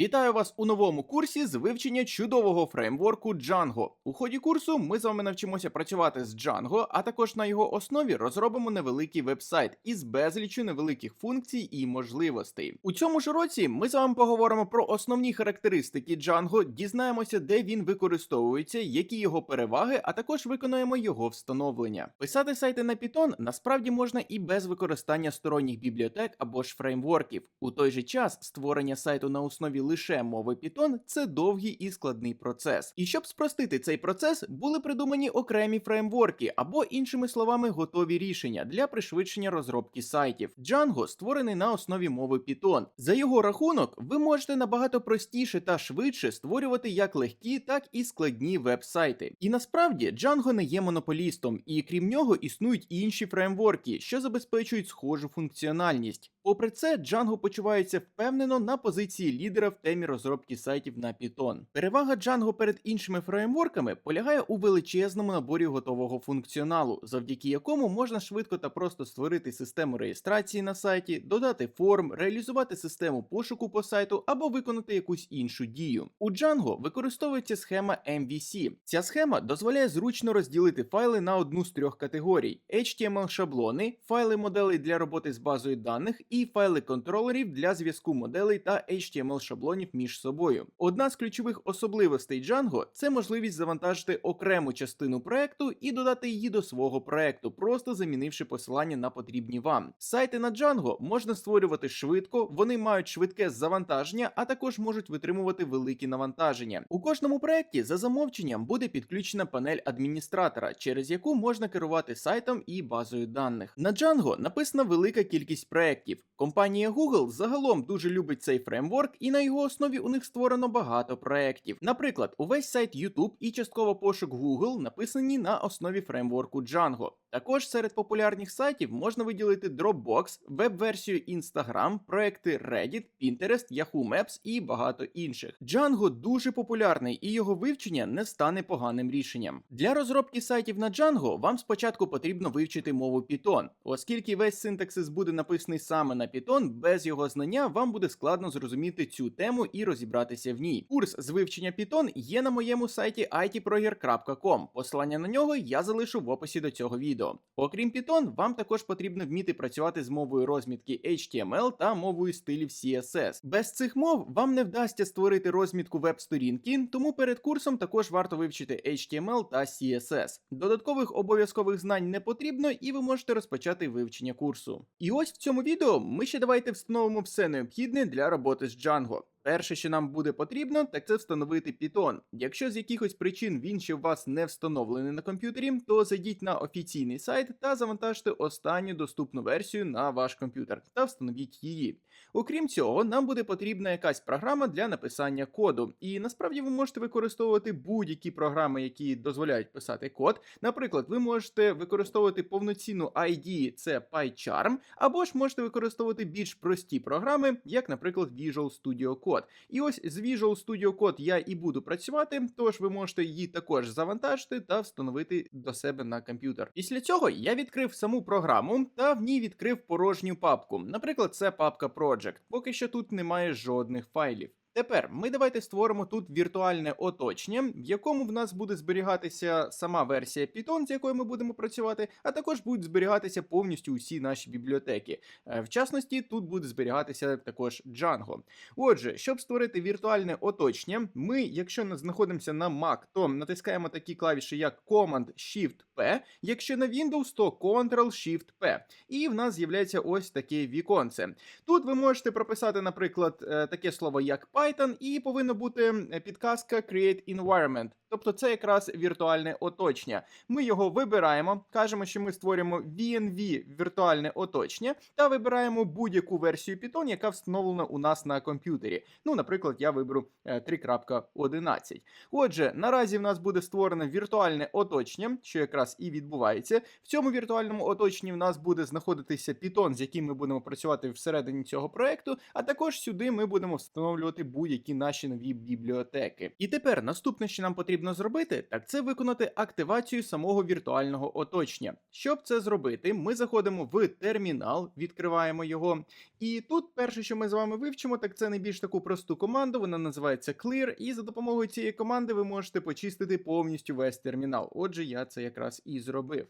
Вітаю вас у новому курсі з вивчення чудового фреймворку Django. У ході курсу ми з вами навчимося працювати з Django, а також на його основі розробимо невеликий вебсайт із безлічю невеликих функцій і можливостей. У цьому ж році ми з вами поговоримо про основні характеристики Django, дізнаємося, де він використовується, які його переваги, а також виконаємо його встановлення. Писати сайти на Python насправді можна і без використання сторонніх бібліотек або ж фреймворків. У той же час створення сайту на основі лише мови Python – це довгий і складний процес. І щоб спростити цей процес, були придумані окремі фреймворки або, іншими словами, готові рішення для пришвидшення розробки сайтів. Django створений на основі мови Python. За його рахунок, ви можете набагато простіше та швидше створювати як легкі, так і складні веб-сайти. І насправді Django не є монополістом, і крім нього існують інші фреймворки, що забезпечують схожу функціональність. Попри це, Django почувається впевнено на позиції лідера в темі розробки сайтів на Python. Перевага Django перед іншими фреймворками полягає у величезному наборі готового функціоналу, завдяки якому можна швидко та просто створити систему реєстрації на сайті, додати форм, реалізувати систему пошуку по сайту або виконати якусь іншу дію. У Django використовується схема MVC. Ця схема дозволяє зручно розділити файли на одну з трьох категорій: HTML шаблони, файли моделей для роботи з базою даних і файли контролерів для зв'язку моделей та HTML шаблонів між собою. Одна з ключових особливостей Django – це можливість завантажити окрему частину проекту і додати її до свого проекту, просто замінивши посилання на потрібні вам. Сайти на Django можна створювати швидко, вони мають швидке завантаження, а також можуть витримувати великі навантаження. У кожному проекті за замовченням буде підключена панель адміністратора, через яку можна керувати сайтом і базою даних. На Django написана велика кількість проєктів. Компанія Google загалом дуже любить цей фреймворк, і на його основі у них створено багато проєктів. Наприклад, увесь сайт YouTube і частково пошук Google написані на основі фреймворку Django. Також серед популярних сайтів можна виділити Dropbox, веб-версію Instagram, проекти Reddit, Pinterest, Yahoo Maps і багато інших. Django дуже популярний і його вивчення не стане поганим рішенням. Для розробки сайтів на Django вам спочатку потрібно вивчити мову Python, оскільки весь синтаксис буде написаний саме на Python, без його знання вам буде складно зрозуміти цю тему і розібратися в ній. Курс з вивчення Python є на моєму сайті itproger.com. Посилання на нього я залишу в описі до цього відео. Окрім Python, вам також потрібно вміти працювати з мовою розмітки HTML та мовою стилів CSS. Без цих мов вам не вдасться створити розмітку веб-сторінки, тому перед курсом також варто вивчити HTML та CSS. Додаткових обов'язкових знань не потрібно, і ви можете розпочати вивчення курсу. І ось в цьому відео ми ще давайте встановимо все необхідне для роботи з Django. Перше, що нам буде потрібно, так це встановити Python. Якщо з якихось причин він ще у вас не встановлений на комп'ютері, то зайдіть на офіційний сайт та завантажте останню доступну версію на ваш комп'ютер та встановіть її. Окрім цього, нам буде потрібна якась програма для написання коду. І насправді ви можете використовувати будь-які програми, які дозволяють писати код. Наприклад, ви можете використовувати повноцінну ID, це PyCharm, або ж можете використовувати більш прості програми, як, наприклад, Visual Studio Code. І ось з Visual Studio Code я і буду працювати, тож ви можете її також завантажити та встановити до себе на комп'ютер. Після цього я відкрив саму програму та в ній відкрив порожню папку. Наприклад, це папка Project. Поки що тут немає жодних файлів. Тепер ми давайте створимо тут віртуальне оточення, в якому в нас буде зберігатися сама версія Python, з якою ми будемо працювати, а також будуть зберігатися повністю усі наші бібліотеки. Е, В частності, тут буде зберігатися також Django. Отже, щоб створити віртуальне оточення, ми, якщо знаходимося на Mac, то натискаємо такі клавіші, як Command-Shift-P, якщо на Windows, то Ctrl-Shift-P. І в нас з'являється ось таке віконце. Тут ви можете прописати, наприклад, е, таке слово як Python, і повинна бути підказка Create Environment. Тобто це якраз віртуальне оточення. Ми його вибираємо, кажемо, що ми створюємо VNV віртуальне оточення, та вибираємо будь-яку версію Python, яка встановлена у нас на комп'ютері. Ну, наприклад, я виберу е, 3.11. Отже, наразі в нас буде створено віртуальне оточення, що якраз і відбувається. В цьому віртуальному оточенні в нас буде знаходитися Python, з яким ми будемо працювати всередині цього проекту, а також сюди ми будемо встановлювати будь-які наші нові бібліотеки. І тепер наступне, що нам потрібно зробити, так це виконати активацію самого віртуального оточення. Щоб це зробити, ми заходимо в термінал, відкриваємо його. І тут перше, що ми з вами вивчимо, так це найбільш таку просту команду. Вона називається Clear, і за допомогою цієї команди ви можете почистити повністю весь термінал. Отже, я це якраз і зробив.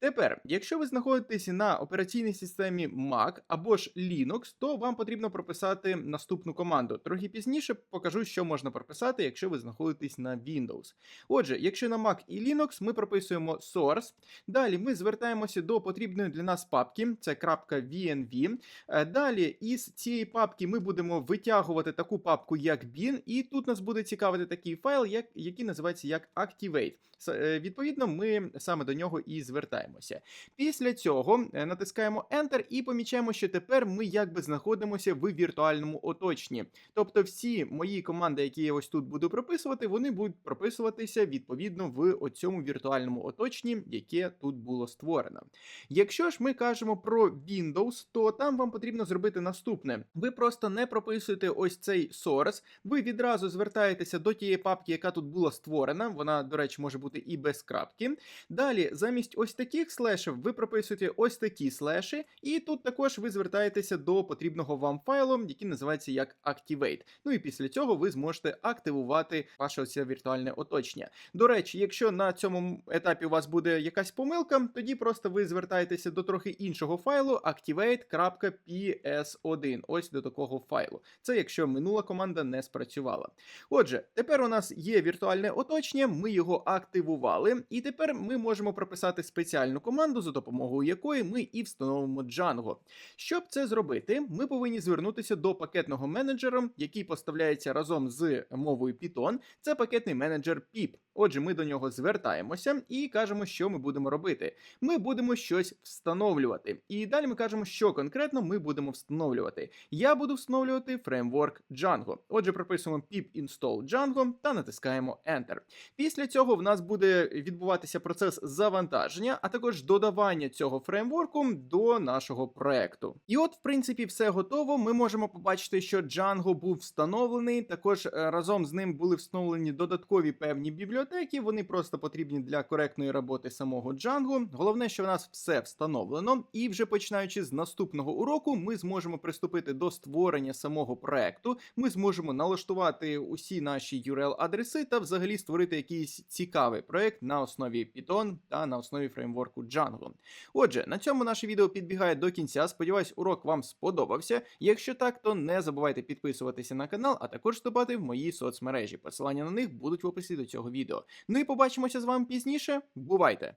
Тепер, якщо ви знаходитесь на операційній системі Mac або ж Linux, то вам потрібно прописати наступну команду. Трохи пізніше покажу, що можна прописати, якщо ви знаходитесь на Windows. Отже, якщо на Mac і Linux, ми прописуємо source. Далі ми звертаємося до потрібної для нас папки, це .vnv. Е, Далі із цієї папки ми будемо витягувати таку папку, як bin, і тут нас буде цікавити такий файл, як, який називається як Activate. Е, Відповідно, ми саме до нього і звертаємося. Після цього е, натискаємо Enter і помічаємо, що тепер ми якби знаходимося в віртуальному оточенні. Тобто, всі мої команди, які я ось тут буду прописувати, вони будуть прописуватися відповідно в оцьому віртуальному оточенні, яке тут було створено. Якщо ж ми кажемо про Windows, то там вам потрібно зробити наступне: ви просто не прописуєте ось цей source, ви відразу звертаєтеся до тієї папки, яка тут була створена. Вона, до речі, може бути і без крапки. Далі, замість ось таких слешів, ви прописуєте ось такі слеші, і тут також ви звертаєтеся до потрібного вам файлу, який називається як Activate. Ну і після цього ви зможете активувати ваше ось це віртуальне оточення. До речі, якщо на цьому етапі у вас буде якась помилка, тоді просто ви звертаєтеся до трохи іншого файлу activate.ps1. Ось до такого файлу. Це якщо минула команда не спрацювала. Отже, тепер у нас є віртуальне оточення, ми його активували, і тепер ми можемо прописати спеціальну команду, за допомогою якої ми і встановимо Django. Щоб це зробити, ми повинні звернутися до пакетного менеджера, який поставляється разом з мовою Python. Це пакетний менеджер PIP. Отже, ми до нього звертаємося і кажемо, що ми будемо робити. Ми будемо щось встановлювати. І далі ми кажемо, що конкретно ми будемо встановлювати. Я буду встановлювати фреймворк Django. Отже, прописуємо pip install Django та натискаємо Enter. Після цього в нас буде відбуватися процес завантаження, а також додавання цього фреймворку до нашого проекту. І от, в принципі, все готово. Ми можемо побачити, що Django був встановлений. Також е, разом з ним були встановлені додаткові певні бібліотеки. Вони просто потрібні для коректної роботи самого Django. Головне, що в нас все встановлено, і вже починаючи з наступного уроку, ми зможемо приступити до створення самого проекту. Ми зможемо налаштувати усі наші URL-адреси та взагалі створити якийсь цікавий проект на основі Python та на основі фреймворку Django. Отже, на цьому наше відео підбігає до кінця. Сподіваюсь, урок вам сподобався. Якщо так, то не забувайте підписуватися на канал, а також вступати в мої соцмережі. Посилання на них будуть в описі до цього відео. Ну і побачимося з вами пізніше. Бувайте!